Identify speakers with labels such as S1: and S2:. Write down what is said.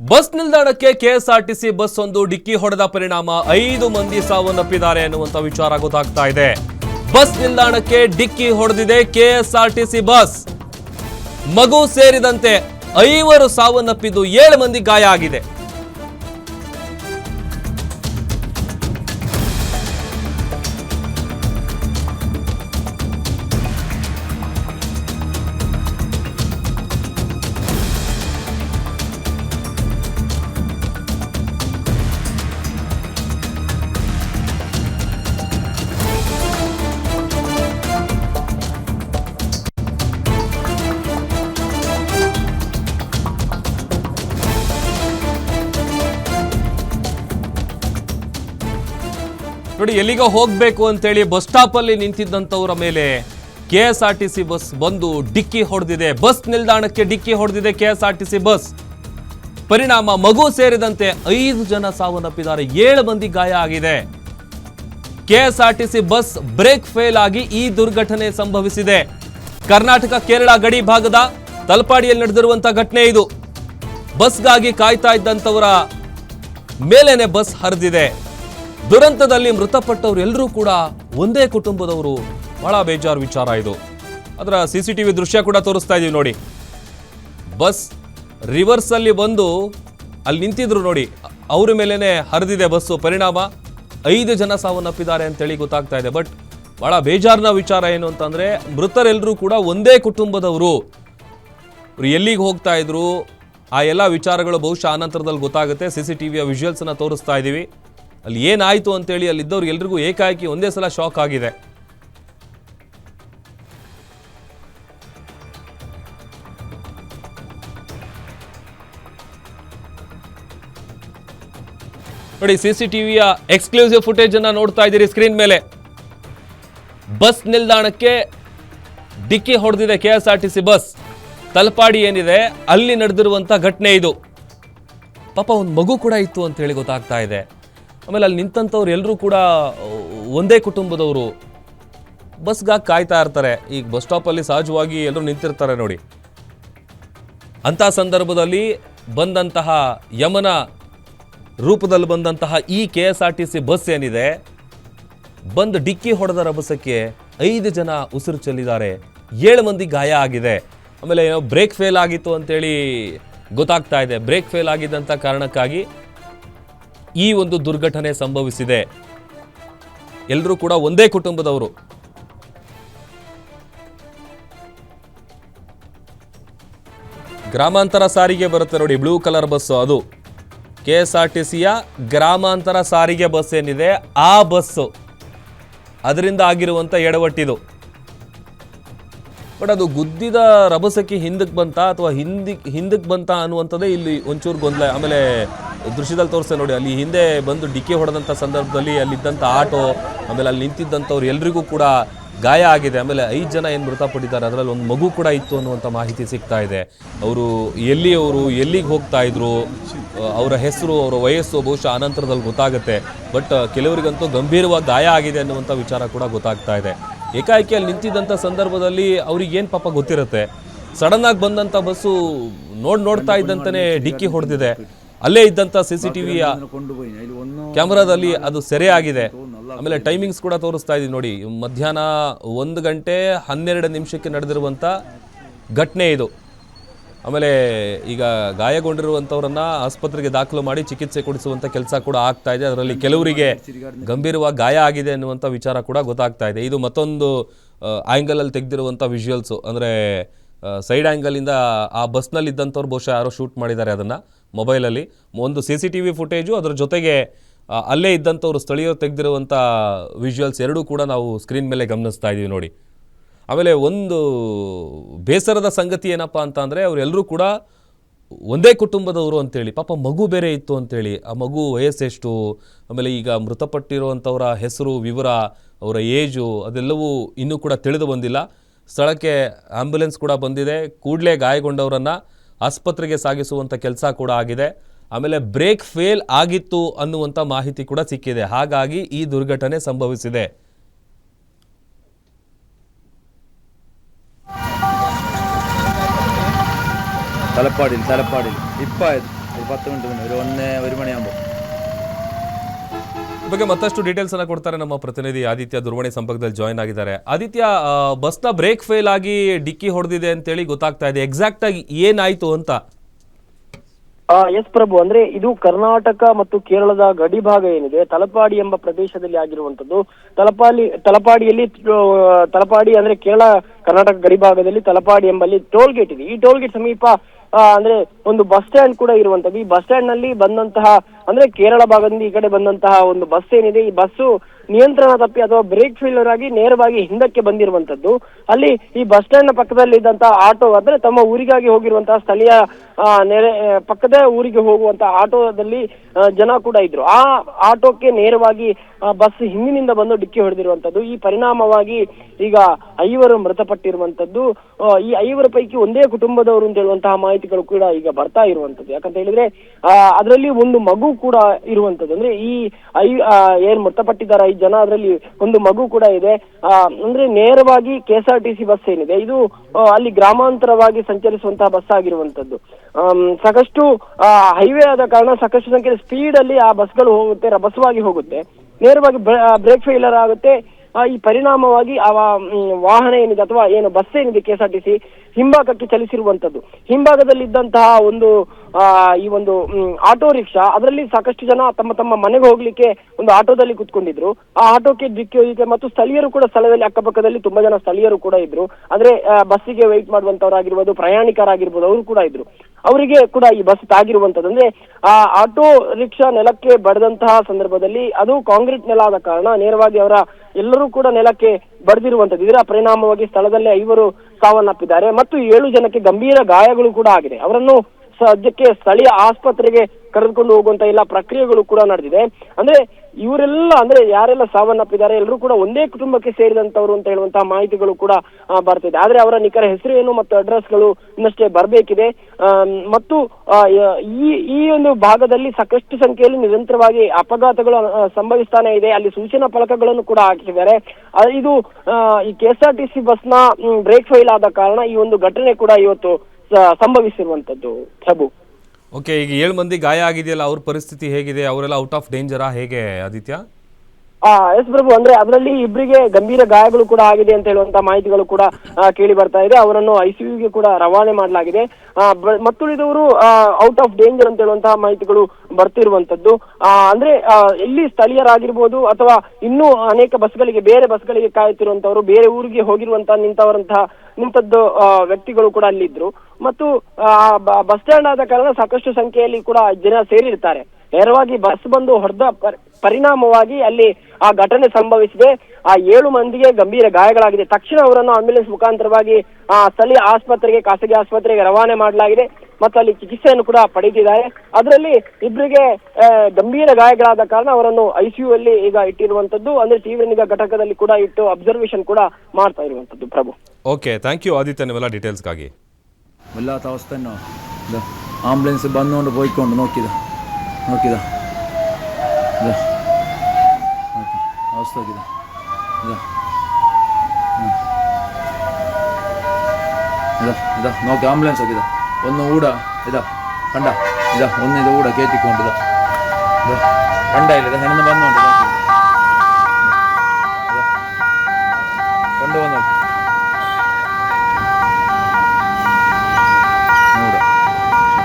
S1: Bus ನಿಲ್ದಾಣಕ್ಕೆ KSRTC bus ಒಂದು ಡಿಕ್ಕಿ ಹೊಡೆದ ಪರಿಣಾಮ ಐದು ಮಂದಿ ಸಾವನ್ನಪ್ಪಿದ್ದಾರೆ ಎನ್ನುವಂತ ವಿಚಾರ ಗೊತ್ತಾಗ್ತಾ ಇದೆ. ಬಸ್ ನಿಲ್ದಾಣಕ್ಕೆ ಡಿಕ್ಕಿ ಹೊಡೆದಿದೆ ಕೆಎಸ್ಆರ್ಟಿಸಿ ಬಸ್. ಮಗು ಸೇರಿದಂತೆ ಐವರು ಸಾವನ್ನಪ್ಪಿದ್ದು ಏಳು ಮಂದಿ ಗಾಯ ಆಗಿದೆ. ನೋಡಿ, ಎಲ್ಲಿಗೋ ಹೋಗ್ಬೇಕು ಅಂತೇಳಿ ಬಸ್ ಸ್ಟಾಪ್ ಅಲ್ಲಿ ನಿಂತಿದ್ದಂಥವ್ರ ಮೇಲೆ K S R T C bus ಬಂದು ಡಿಕ್ಕಿ ಹೊಡೆದಿದೆ. ಬಸ್ ನಿಲ್ದಾಣಕ್ಕೆ ಡಿಕ್ಕಿ ಹೊಡೆದಿದೆ K S R T C bus. ಪರಿಣಾಮ ಮಗು ಸೇರಿದಂತೆ ಐದು ಜನ ಸಾವನ್ನಪ್ಪಿದ್ದಾರೆ. ಏಳು ಮಂದಿ ಗಾಯ ಆಗಿದೆ. K S R T C bus brake fail ಆಗಿ ಈ ದುರ್ಘಟನೆ ಸಂಭವಿಸಿದೆ. ಕರ್ನಾಟಕ, ಕೇರಳ ಗಡಿ ಭಾಗದ ತಲಪಾಡಿಯಲ್ಲಿ ನಡೆದಿರುವಂತಹ ಘಟನೆ ಇದು. ಬಸ್ಗಾಗಿ ಕಾಯ್ತಾ ಇದ್ದಂಥವರ ಮೇಲೇನೆ ಬಸ್ ಹರಿದಿದೆ. ದುರಂತದಲ್ಲಿ ಮೃತಪಟ್ಟವರು ಎಲ್ಲರೂ ಕೂಡ ಒಂದೇ ಕುಟುಂಬದವರು ಬಹಳ ಬೇಜಾರು ವಿಚಾರ ಇದು. ಅದರ ಸಿ ಸಿ ಟಿವಿ ದೃಶ್ಯ ಕೂಡ ತೋರಿಸ್ತಾ ಇದೀವಿ ನೋಡಿ. ಬಸ್ ರಿವರ್ಸ್ ಅಲ್ಲಿ ಬಂದು ಅಲ್ಲಿ ನಿಂತಿದ್ರು ನೋಡಿ. ಅವ್ರ ಮೇಲೇನೆ ಹರಿದಿದೆ ಬಸ್ಸು. ಪರಿಣಾಮ ಐದು ಜನ ಸಾವನ್ನಪ್ಪಿದ್ದಾರೆ ಅಂತೇಳಿ ಗೊತ್ತಾಗ್ತಾ ಇದೆ. ಬಟ್ ಬಹಳ ಬೇಜಾರಿನ ವಿಚಾರ ಏನು ಅಂತಂದ್ರೆ ಮೃತರೆಲ್ಲರೂ ಕೂಡ ಒಂದೇ ಕುಟುಂಬದವರು. ಎಲ್ಲಿಗೆ ಹೋಗ್ತಾ ಇದ್ರು? ಆ ಎಲ್ಲ ವಿಚಾರಗಳು ಬಹುಶಃ ಆನಂತರದಲ್ಲಿ ಗೊತ್ತಾಗುತ್ತೆ. ಸಿ ಸಿ ಟಿ ವಿಯ ತೋರಿಸ್ತಾ ಇದ್ದೀವಿ ಅಲ್ಲಿ ಏನಾಯಿತು ಅಂತೇಳಿ ಅಲ್ಲಿದ್ದವ್ರು ಎಲ್ರಿಗೂ ಏಕಾಏಕಿ ಒಂದೇ ಸಲ ಶಾಕ್ ಆಗಿದೆ. ನೋಡಿ, ಸಿ ಸಿ ಟಿವಿಯ ಎಕ್ಸ್ಕ್ಲೂಸಿವ್ ಫುಟೇಜ್ ಅನ್ನ ನೋಡ್ತಾ ಇದ್ದೀರಿ ಸ್ಕ್ರೀನ್ ಮೇಲೆ. ಬಸ್ ನಿಲ್ದಾಣಕ್ಕೆ ಡಿಕ್ಕಿ ಹೊಡೆದಿದೆ K S R T C bus. Talapady ಏನಿದೆ, ಅಲ್ಲಿ ನಡೆದಿರುವಂತ ಘಟನೆ ಇದು. ಪಾಪ, ಒಂದು ಮಗು ಕೂಡ ಇತ್ತು ಅಂತ ಹೇಳಿ ಗೊತ್ತಾಗ್ತಾ ಇದೆ. ಆಮೇಲೆ ಅಲ್ಲಿ ನಿಂತಂಥವ್ರು ಎಲ್ಲರೂ ಕೂಡ ಒಂದೇ ಕುಟುಂಬದವರು. ಬಸ್ಗಾಗಿ ಕಾಯ್ತಾ ಇರ್ತಾರೆ. ಈಗ ಬಸ್ ಸ್ಟಾಪಲ್ಲಿ ಸಹಜವಾಗಿ ಎಲ್ಲರೂ ನಿಂತಿರ್ತಾರೆ ನೋಡಿ. ಅಂಥ ಸಂದರ್ಭದಲ್ಲಿ ಬಂದಂತಹ ಯಮನ ರೂಪದಲ್ಲಿ ಬಂದಂತಹ ಈ K S R T C bus ಏನಿದೆ, ಬಂದು ಡಿಕ್ಕಿ ಹೊಡೆದ ರಭಸಕ್ಕೆ ಐದು ಜನ ಉಸಿರು ಚೆಲ್ಲಿದ್ದಾರೆ. ಏಳು ಮಂದಿ ಗಾಯ ಆಗಿದೆ. ಆಮೇಲೆ ಏನೋ ಬ್ರೇಕ್ ಫೇಲ್ ಆಗಿತ್ತು ಅಂತೇಳಿ ಗೊತ್ತಾಗ್ತಾ ಇದೆ. ಬ್ರೇಕ್ ಫೇಲ್ ಆಗಿದ್ದಂಥ ಕಾರಣಕ್ಕಾಗಿ ಈ ಒಂದು ದುರ್ಘಟನೆ ಸಂಭವಿಸಿದೆ. ಎಲ್ಲರೂ ಕೂಡ ಒಂದೇ ಕುಟುಂಬದವರು. ಗ್ರಾಮಾಂತರ ಸಾರಿಗೆ ಬರುತ್ತೆ ನೋಡಿ ಬ್ಲೂ ಕಲರ್ ಬಸ್ಸು ಅದು. ಕೆ ಎಸ್ ಆರ್ ಟಿ ಸಿಯ ಗ್ರಾಮಾಂತರ ಸಾರಿಗೆ ಬಸ್ ಏನಿದೆ, ಆ ಬಸ್ಸು ಅದರಿಂದ ಆಗಿರುವಂಥ ಎಡವಟ್ಟಿದು. ಬಟ್ ಅದು ಗುದ್ದಿದ ರಭಸಕ್ಕೆ ಹಿಂದಕ್ಕೆ ಬಂತ ಅಥವಾ ಹಿಂದಿ, ಹಿಂದಕ್ಕೆ ಬಂತ ಅನ್ನುವಂಥದ್ದೇ ಇಲ್ಲಿ ಒಂಚೂರು ಗೊಂದಲ, ಆಮೇಲೆ ದೃಶ್ಯದಲ್ಲಿ ತೋರಿಸ್ತೇವೆ ನೋಡಿ, ಅಲ್ಲಿ ಹಿಂದೆ ಬಂದು ಡಿಕ್ಕಿ ಹೊಡೆದಂಥ ಸಂದರ್ಭದಲ್ಲಿ ಅಲ್ಲಿದ್ದಂಥ ಆಟೋ, ಆಮೇಲೆ ಅಲ್ಲಿ ನಿಂತಿದ್ದಂಥವ್ರು ಎಲ್ರಿಗೂ ಕೂಡ ಗಾಯ ಆಗಿದೆ. ಆಮೇಲೆ ಐದು ಜನ ಏನು ಮೃತಪಟ್ಟಿದ್ದಾರೆ, ಅದರಲ್ಲಿ ಒಂದು ಮಗು ಕೂಡ ಇತ್ತು ಅನ್ನುವಂಥ ಮಾಹಿತಿ ಸಿಗ್ತಾ ಇದೆ. ಅವರು ಎಲ್ಲಿ ಅವರು ಎಲ್ಲಿಗೆ ಹೋಗ್ತಾ ಇದ್ರು, ಅವರ ಹೆಸರು, ಅವರ ವಯಸ್ಸು, ಬಹುಶಃ ಅನಂತರದಲ್ಲಿ ಗೊತ್ತಾಗುತ್ತೆ. ಬಟ್ ಕೆಲವರಿಗಂತೂ ಗಂಭೀರವಾದ ಗಾಯ ಆಗಿದೆ ಅನ್ನುವಂಥ ವಿಚಾರ ಕೂಡ ಗೊತ್ತಾಗ್ತಾ ಇದೆ. ಏಕಾಏಕಿ ಅಲ್ಲಿ ನಿಂತಿದ್ದಂಥ ಸಂದರ್ಭದಲ್ಲಿ ಅವ್ರಿಗೆ ಏನು ಪಾಪ ಗೊತ್ತಿರುತ್ತೆ? ಸಡನ್ ಆಗಿ ಬಂದಂಥ ಬಸ್ಸು ನೋಡಿ ನೋಡ್ತಾ ಇದ್ದಂತಾನೆ ಡಿಕ್ಕಿ ಹೊಡೆದಿದೆ. ಅಲ್ಲೇ ಇದ್ದಂತ ಸಿ ಸಿ
S2: ಟಿ ವಿಯ
S1: ಕ್ಯಾಮ್ರಾದಲ್ಲಿ ಅದು ಸೆರೆ ಆಗಿದೆ ಆಮೇಲೆ ಟೈಮಿಂಗ್ಸ್ ಕೂಡ ತೋರಿಸ್ತಾ ಇದೆ ನೋಡಿ. ಮಧ್ಯಾಹ್ನ ಒಂದು ಗಂಟೆ ಹನ್ನೆರಡು ನಿಮಿಷಕ್ಕೆ ನಡೆದಿರುವಂಥ ಘಟನೆ ಇದು. ಆಮೇಲೆ ಈಗ ಗಾಯಗೊಂಡಿರುವಂಥವ್ರನ್ನ ಆಸ್ಪತ್ರೆಗೆ ದಾಖಲು ಮಾಡಿ ಚಿಕಿತ್ಸೆ ಕೊಡಿಸುವಂಥ ಕೆಲಸ ಕೂಡ ಆಗ್ತಾ ಇದೆ. ಅದರಲ್ಲಿ ಕೆಲವರಿಗೆ ಗಂಭೀರವಾಗಿ ಗಾಯ ಆಗಿದೆ ಅನ್ನುವಂಥ ವಿಚಾರ ಕೂಡ ಗೊತ್ತಾಗ್ತಾ ಇದೆ. ಇದು ಮತ್ತೊಂದು ಆ್ಯಂಗಲಲ್ಲಿ ತೆಗೆದಿರುವಂಥ ವಿಜುವಲ್ಸ್ ಅಂದರೆ ಸೈಡ್ ಆ್ಯಂಗಲಿಂದ ಆ ಬಸ್ನಲ್ಲಿ ಇದ್ದಂಥವ್ರು ಬಹುಶಃ ಯಾರೋ ಶೂಟ್ ಮಾಡಿದ್ದಾರೆ ಅದನ್ನು ಮೊಬೈಲಲ್ಲಿ ಒಂದು C C T V footage ಅದರ ಜೊತೆಗೆ ಅಲ್ಲೇ ಇದ್ದಂಥವ್ರು ಸ್ಥಳೀಯರು ತೆಗೆದಿರುವಂಥ ವಿಜುವಲ್ಸ್ ಎರಡೂ ಕೂಡ ನಾವು ಸ್ಕ್ರೀನ್ ಮೇಲೆ ಗಮನಿಸ್ತಾ ಇದ್ದೀವಿ ನೋಡಿ. ಆಮೇಲೆ ಒಂದು ಬೇಸರದ ಸಂಗತಿ ಏನಪ್ಪ ಅಂತ ಅಂದರೆ ಅವರೆಲ್ಲರೂ ಕೂಡ ಒಂದೇ ಕುಟುಂಬದವರು ಅಂತೇಳಿ, ಪಾಪ ಮಗು ಬೇರೆ ಇತ್ತು ಅಂತೇಳಿ, ಆ ಮಗು ವಯಸ್ಸೆಷ್ಟು, ಆಮೇಲೆ ಈಗ ಮೃತಪಟ್ಟಿರುವಂಥವರ ಹೆಸರು, ವಿವರ, ಅವರ ಏಜು ಅದೆಲ್ಲವೂ ಇನ್ನೂ ಕೂಡ ತಿಳಿದು ಬಂದಿಲ್ಲ. ಸ್ಥಳಕ್ಕೆ ಆಂಬ್ಯುಲೆನ್ಸ್ ಕೂಡ ಬಂದಿದೆ ಕೂಡಲೇ ಗಾಯಗೊಂಡವರನ್ನು ಆಸ್ಪತ್ರೆಗೆ ಸಾಗಿಸುವಂಥ ಕೆಲಸ ಕೂಡ ಆಗಿದೆ ಆಮೇಲೆ ಬ್ರೇಕ್ ಫೇಲ್ ಆಗಿತ್ತು ಅನ್ನುವಂಥ ಮಾಹಿತಿ ಕೂಡ ಸಿಕ್ಕಿದೆ ಹಾಗಾಗಿ ಈ ದುರ್ಘಟನೆ ಸಂಭವಿಸಿದೆ
S2: തലപ്പാടിയിൽ തലപ്പാടിയിൽ ഇപ്പം ആയത് പത്ത് മിനിറ്റ് മുന്നേ ഒരു ഒന്ന് ഒരു മണിയാകുമ്പോൾ
S1: ಈ ಬಗ್ಗೆ ಮತ್ತಷ್ಟು ಡೀಟೇಲ್ಸ್ ಅನ್ನ ಕೊಡ್ತಾರೆ ನಮ್ಮ ಪ್ರತಿನಿಧಿ ಆದಿತ್ಯ ದುರ್ವಣೆ ಸಂಪರ್ಕದಲ್ಲಿ ಜಾಯ್ನ್ ಆಗಿದ್ದಾರೆ. ಆದಿತ್ಯ ಬಸ್ನ ಬ್ರೇಕ್ ಫೇಲ್ ಆಗಿ ಡಿಕ್ಕಿ ಹೊಡೆದಿದೆ ಅಂತ ಹೇಳಿ ಗೊತ್ತಾಗ್ತಾ ಇದೆ. ಎಕ್ಸಾಕ್ಟ್ ಆಗಿ ಏನಾಯ್ತು ಅಂತ?
S3: ಎಸ್ ಪ್ರಭು, ಅಂದ್ರೆ ಇದು ಕರ್ನಾಟಕ ಮತ್ತು ಕೇರಳದ ಗಡಿ ಭಾಗ ಏನಿದೆ, ತಲಪಾಡಿ ಎಂಬ ಪ್ರದೇಶದಲ್ಲಿ ಆಗಿರುವಂತದ್ದು ತಲಪಾಡಿ ತಲಪಾಡಿಯಲ್ಲಿ ತಲಪಾಡಿ ಅಂದ್ರೆ ಕೇರಳ, ಕರ್ನಾಟಕ ಗಡಿ ಭಾಗದಲ್ಲಿ ತಲಪಾಡಿ ಎಂಬಲ್ಲಿ ಟೋಲ್ ಗೇಟ್ ಇದೆ. ಈ ಟೋಲ್ ಗೇಟ್ ಸಮೀಪ ಅಂದ್ರೆ ಒಂದು ಬಸ್ ಸ್ಟ್ಯಾಂಡ್ ಕೂಡ ಇರುವಂತದ್ದು ಈ ಬಸ್ ಸ್ಟ್ಯಾಂಡ್ನಲ್ಲಿ ಬಂದಂತಹ ಅಂದ್ರೆ ಕೇರಳ ಭಾಗದಿಂದ ಈ ಕಡೆ ಬಂದಂತಹ ಒಂದು ಬಸ್ ಏನಿದೆ, ಈ ಬಸ್ಸು ನಿಯಂತ್ರಣ ತಪ್ಪಿ ಅಥವಾ ಬ್ರೇಕ್ ಫೇಲ್ಯೂರ್ ಆಗಿ ನೇರವಾಗಿ ಹಿಂದಕ್ಕೆ ಬಂದಿರುವಂತದ್ದು. ಅಲ್ಲಿ ಈ ಬಸ್ ಸ್ಟ್ಯಾಂಡ್ನ ಪಕ್ಕದಲ್ಲಿ ಇದ್ದಂತಹ ಆಟೋ ಅಂದ್ರೆ ತಮ್ಮ ಊರಿಗಾಗಿ ಹೋಗಿರುವಂತಹ ಸ್ಥಳೀಯ ನೆರೆ ಪಕ್ಕದ ಊರಿಗೆ ಹೋಗುವಂತಹ ಆಟೋದಲ್ಲಿ ಜನ ಕೂಡ ಇದ್ರು. ಆ ಆಟೋಕ್ಕೆ ನೇರವಾಗಿ ಬಸ್ ಹಿಂದಿನಿಂದ ಬಂದು ಡಿಕ್ಕಿ ಹೊಡೆದಿರುವಂತದ್ದು. ಈ ಪರಿಣಾಮವಾಗಿ ಈಗ ಐವರು ಮೃತಪಟ್ಟಿರುವಂತದ್ದು. ಈ ಐವರ ಪೈಕಿ ಒಂದೇ ಕುಟುಂಬದವರು ಅಂತ ಹೇಳುವಂತಹ ಮಾಹಿತಿಗಳು ಕೂಡ ಈಗ ಬರ್ತಾ ಇರುವಂತದ್ದು. ಯಾಕಂತ ಹೇಳಿದ್ರೆ ಅದರಲ್ಲಿ ಒಂದು ಮಗು ಕೂಡ ಇರುವಂತದ್ದು. ಅಂದ್ರೆ ಈ ಐ ಏನ್ ಮೃತಪಟ್ಟಿದ್ದಾರೆ, ಐದು ಜನ ಅದರಲ್ಲಿ ಒಂದು ಮಗು ಕೂಡ ಇದೆ. ಅಂದ್ರೆ ನೇರವಾಗಿ K S R T C bus ಏನಿದೆ, ಇದು ಅಲ್ಲಿ ಗ್ರಾಮಾಂತರವಾಗಿ ಸಂಚರಿಸುವಂತಹ ಬಸ್ ಆಗಿರುವಂತದ್ದು. ಸಾಕಷ್ಟು ಹೈವೇ ಆದ ಕಾರಣ ಸಾಕಷ್ಟು ಸಂಖ್ಯೆಯ ಸ್ಪೀಡ್ ಅಲ್ಲಿ ಆ ಬಸ್ಗಳು ಹೋಗುತ್ತೆ, ರಭಸವಾಗಿ ಹೋಗುತ್ತೆ. ನೇರವಾಗಿ ಬ್ರೇಕ್ ಫೇಲರ್ ಆಗುತ್ತೆ. ಈ ಪರಿಣಾಮವಾಗಿ ಆ ವಾಹನ ಏನಿದೆ ಅಥವಾ ಏನು ಬಸ್ ಏನಿದೆ ಕೆ ಎಸ್ ಆರ್ ಟಿ ಹಿಂಭಾಗಕ್ಕೆ ಚಲಿಸಿರುವಂತದ್ದು ಹಿಂಭಾಗದಲ್ಲಿದ್ದಂತಹ ಒಂದು ಆ, ಈ ಒಂದು ಆಟೋ ರಿಕ್ಷಾ ಅದರಲ್ಲಿ ಸಾಕಷ್ಟು ಜನ ತಮ್ಮ ತಮ್ಮ ಮನೆಗೆ ಹೋಗ್ಲಿಕ್ಕೆ ಒಂದು ಆಟೋದಲ್ಲಿ ಕುತ್ಕೊಂಡಿದ್ರು. ಆ ಆಟೋಕ್ಕೆ ಡಿಕ್ಕಿ ಹೋಗಿದೆ ಮತ್ತು ಸ್ಥಳೀಯರು ಕೂಡ ಸ್ಥಳದಲ್ಲಿ ಅಕ್ಕಪಕ್ಕದಲ್ಲಿ ತುಂಬಾ ಜನ ಸ್ಥಳೀಯರು ಕೂಡ ಇದ್ರು. ಅಂದ್ರೆ ಬಸ್ಸಿಗೆ ವೆಯ್ಟ್ ಮಾಡುವಂತವರಾಗಿರ್ಬೋದು ಪ್ರಯಾಣಿಕರಾಗಿರ್ಬೋದು ಅವರು ಕೂಡ ಇದ್ರು. ಅವರಿಗೆ ಕೂಡ ಈ ಬಸ್ ತಾಗಿರುವಂತದ್ದು ಅಂದ್ರೆ ಆ ಆಟೋ ರಿಕ್ಷಾ ನೆಲಕ್ಕೆ ಬಡದಂತಹ ಸಂದರ್ಭದಲ್ಲಿ ಅದು ಕಾಂಕ್ರೀಟ್ ನೆಲ ಆದ ಕಾರಣ ನೇರವಾಗಿ ಅವರ ಎಲ್ಲರೂ ಕೂಡ ನೆಲಕ್ಕೆ ಬಡಿದಿರುವಂತದ್ದು ಇದರ ಪರಿಣಾಮವಾಗಿ ಸ್ಥಳದಲ್ಲೇ ಐವರು ಸಾವನ್ನಪ್ಪಿದ್ದಾರೆ. ಮತ್ತು ಏಳು ಜನಕ್ಕೆ ಗಂಭೀರ ಗಾಯಗಳು ಕೂಡ ಆಗಿದೆ. ಅವರನ್ನು ಸದ್ಯಕ್ಕೆ ಸ್ಥಳೀಯ ಆಸ್ಪತ್ರೆಗೆ ಕರೆದುಕೊಂಡು ಹೋಗುವಂತ ಎಲ್ಲ ಪ್ರಕ್ರಿಯೆಗಳು ಕೂಡ ನಡೆದಿದೆ. ಅಂದ್ರೆ ಇವರೆಲ್ಲ, ಅಂದ್ರೆ ಯಾರೆಲ್ಲ ಸಾವನ್ನಪ್ಪಿದ್ದಾರೆ ಎಲ್ಲರೂ ಕೂಡ ಒಂದೇ ಕುಟುಂಬಕ್ಕೆ ಸೇರಿದಂತವರು ಅಂತ ಹೇಳುವಂತಹ ಮಾಹಿತಿಗಳು ಕೂಡ ಬರ್ತಿದೆ. ಆದ್ರೆ ಅವರ ನಿಖರ ಹೆಸರು ಏನು ಮತ್ತು ಅಡ್ರೆಸ್ಗಳು ಇನ್ನಷ್ಟೇ ಬರಬೇಕಿದೆ. ಮತ್ತು ಈ ಈ ಒಂದು ಭಾಗದಲ್ಲಿ ಸಾಕಷ್ಟು ಸಂಖ್ಯೆಯಲ್ಲಿ ನಿರಂತರವಾಗಿ ಅಪಘಾತಗಳು ಸಂಭವಿಸ್ತಾನೆ ಇದೆ. ಅಲ್ಲಿ ಸೂಚನಾ ಫಲಕಗಳನ್ನು ಕೂಡ ಹಾಕಿದ್ದಾರೆ ಇದು ಈ ಕೆ ಎಸ್ ಆರ್ ಟಿ ಸಿ ಬಸ್ನ ಬ್ರೇಕ್ ಫೈಲ್ ಆದ ಕಾರಣ ಈ ಒಂದು ಘಟನೆ ಕೂಡ ಇವತ್ತು ಸಂಭವಿಸಿರುವಂತದ್ದು ಪ್ರಭು
S1: ಓಕೆ ಈಗ ಏಳು ಮಂದಿ ಗಾಯ ಆಗಿದೆಯಲ್ಲ, ಅವ್ರ ಪರಿಸ್ಥಿತಿ ಹೇಗಿದೆ? ಅವರೆಲ್ಲ ಔಟ್ ಆಫ್ ಡೇಂಜರಾ ಹೇಗೆ, ಆದಿತ್ಯ?
S3: ಆ, ಎಸ್ ಪ್ರಭು, ಅಂದ್ರೆ ಅದರಲ್ಲಿ ಇಬ್ಬರಿಗೆ ಗಂಭೀರ ಗಾಯಗಳು ಕೂಡ ಆಗಿದೆ ಅಂತ ಹೇಳುವಂತ ಮಾಹಿತಿಗಳು ಕೂಡ ಕೇಳಿ ಬರ್ತಾ ಇದೆ. ಅವರನ್ನು ಐಸಿಯುಗೆ ಕೂಡ ರವಾನೆ ಮಾಡಲಾಗಿದೆ. ಮತ್ತುಳಿದವರು ಔಟ್ ಆಫ್ ಡೇಂಜರ್ ಅಂತ ಹೇಳುವಂತಹ ಮಾಹಿತಿಗಳು ಬರ್ತಿರುವಂತದ್ದು ಅಂದ್ರೆ ಇಲ್ಲಿ ಸ್ಥಳೀಯರಾಗಿರ್ಬೋದು ಅಥವಾ ಇನ್ನೂ ಅನೇಕ ಬಸ್ಗಳಿಗೆ, ಬೇರೆ ಬಸ್ಗಳಿಗೆ ಕಾಯುತ್ತಿರುವಂತವರು ಬೇರೆ ಊರಿಗೆ ಹೋಗಿರುವಂತಹ ನಿಂತವರಂತಹ, ನಿಂತದ್ದು ವ್ಯಕ್ತಿಗಳು ಕೂಡ ಅಲ್ಲಿದ್ರು ಮತ್ತು ಬಸ್ ಸ್ಟ್ಯಾಂಡ್ ಆದ ಕಾರಣ ಸಾಕಷ್ಟು ಸಂಖ್ಯೆಯಲ್ಲಿ ಕೂಡ ಜನ ಸೇರಿರ್ತಾರೆ. ನೇರವಾಗಿ ಬಸ್ ಬಂದು ಹೊಡೆದ ಪರಿಣಾಮವಾಗಿ ಅಲ್ಲಿ ಆ ಘಟನೆ ಸಂಭವಿಸಿದೆ. ಆ ಏಳು ಮಂದಿಗೆ ಗಂಭೀರ ಗಾಯಗಳಾಗಿದೆ. ತಕ್ಷಣ ಅವರನ್ನು ಆಂಬ್ಯುಲೆನ್ಸ್ ಮುಖಾಂತರವಾಗಿ ಆ ಸ್ಥಳೀಯ ಆಸ್ಪತ್ರೆಗೆ ಖಾಸಗಿ ಆಸ್ಪತ್ರೆಗೆ ರವಾನೆ ಮಾಡಲಾಗಿದೆ. ಮತ್ತು ಅಲ್ಲಿ ಚಿಕಿತ್ಸೆಯನ್ನು ಕೂಡ ಪಡೆದಿದ್ದಾರೆ. ಅದರಲ್ಲಿ ಇಬ್ಬರಿಗೆ ಗಂಭೀರ ಗಾಯಗಳಾದ ಕಾರಣ ಅವರನ್ನು ಐಸಿಯು ಅಲ್ಲಿ ಈಗ ಇಟ್ಟಿರುವಂತದ್ದು ಅಂದ್ರೆ ತೀವ್ರ ನಿಗಾ ಘಟಕದಲ್ಲಿ ಕೂಡ ಇಟ್ಟು ಅಬ್ಸರ್ವೇಷನ್ ಕೂಡ ಮಾಡ್ತಾ ಇರುವಂತದ್ದು Prabhu.
S1: Okay thank you Aditya ನೀವೆಲ್ಲ ಡೀಟೇಲ್ಸ್ಗಾಗಿ
S2: ಎಲ್ಲ ಅವಸ್ಥೆಯನ್ನು ಆಂಬುಲೆನ್ಸ್ ಬಂದು ಕೊಂಡು ನೋಕಿದ ಹಾಕಿದ ಇದು ಇದ ಇದ ನೋಕೆ ಆಂಬುಲೆನ್ಸ್ ಹೋಗಿದೆ ಒಂದು ಊಡ ಇದ ಕಂಡ ಇದ ಒಂದಿದ ಊಡ ಕೇತಿಕೊಂಡಿದ ಕಂಡ ಇಲ್ಲದ ಹೆಣ್ಣು ಬಂದು